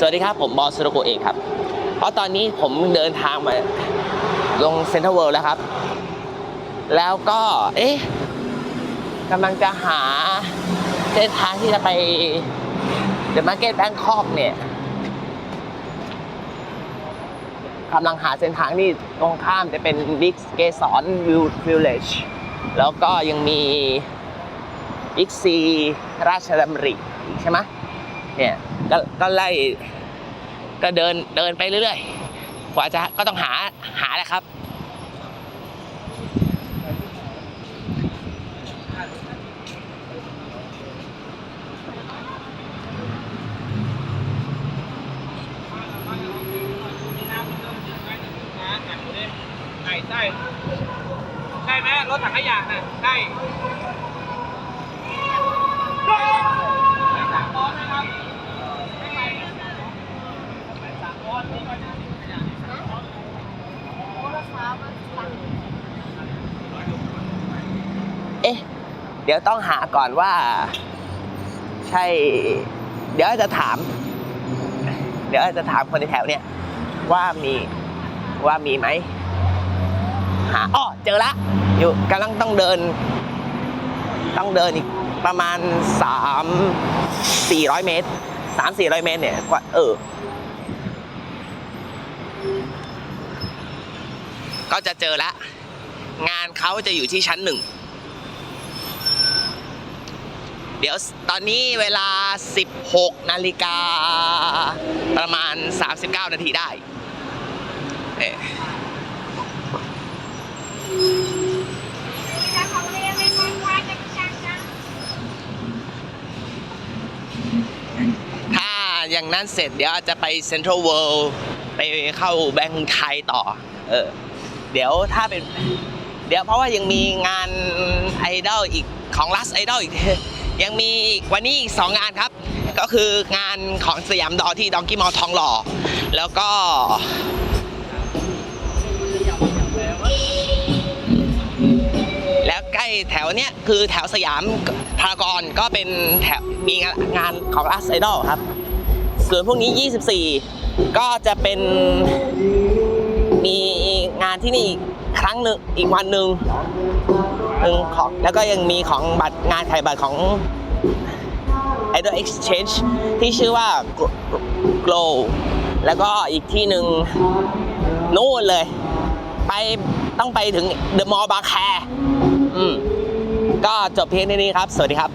สวัสดีครับ ผมบอสสุรโกเอกครับ เพราะตอนนี้ผมเดินทางมาลงเซ็นทรัลเวิลด์แล้วครับ แล้วก็ เอ๊ะกำลังจะหาเส้นทางที่จะไปเดอะมาร์เก็ตแบงคอกเนี่ยกำลังหาเส้นทางนี่ตรงข้ามจะเป็นบิ๊กเกสรวิลเลจแล้วก็ยังมีบิ๊กซีราชดำริอีกใช่ไหม เนี่ยก็ก็ไล่ก็เดินเดินไปเรื่อยๆกว่าจะก็ต้องหาหาแหละครับ ใช่ใช่ใช่ไหมรถถังขยะน่ะใช่สามร้อยนะครับไม่ไปสามร้อยไม่ไปนะขยะนี่สามร้อย เอ๊ะ เดี๋ยวต้องหาก่อนว่า ใช่ เดี๋ยวจะถาม เดี๋ยวจะถามคนในแถวเนี่ย ว่ามีว่ามีไหมหาอ้อเจอละ อยู่กำลังต้องเดิน ต้องเดินอีกประมาณสามสี่ร้อยเมตรสามสี่ร้อยเมตรเนี่ยกว่าเออ ก็จะเจอละ งานเขาจะอยู่ที่ชั้นหนึ่ง เดี๋ยวตอนนี้เวลา 16 นาฬิกา ประมาณ 39 นาทีได้เอ๊ะถ้าอย่างนั้นเสร็จเดี๋ยวอาจจะไปเซ็นทรัลเวิลด์ไปเข้าแบงก์ไทยต่อ เออ เดี๋ยวถ้าเป็น เดี๋ยวเพราะว่ายังมีงานไอดอลอีกของลัสไอดอลอีก ยังมีอีกวันนี้อีกสองงานครับ ก็คืองานของสยามดอที่ดองกี้มอลทองหล่อ แล้วก็แล้วใกล้แถวเนี้ยคือแถวสยามพารากอนก็เป็นแถวมีงานของลัสไอดอลครับ ส่วนพวกนี้ 24 ก็จะเป็นมีงานที่นี่อีก ครั้งหนึ่งอีกวันหนึ่งหนึ่งของแล้วก็ยังมีของบัตรงานขายบัตรของ Idol Exchange ที่ชื่อว่า Glow แล้วก็อีกที่หนึ่งนู่นเลย ไปต้องไปถึงเดอะมอลล์บางแคอืมก็จบเพียงเท่านี้ครับ สวัสดีครับ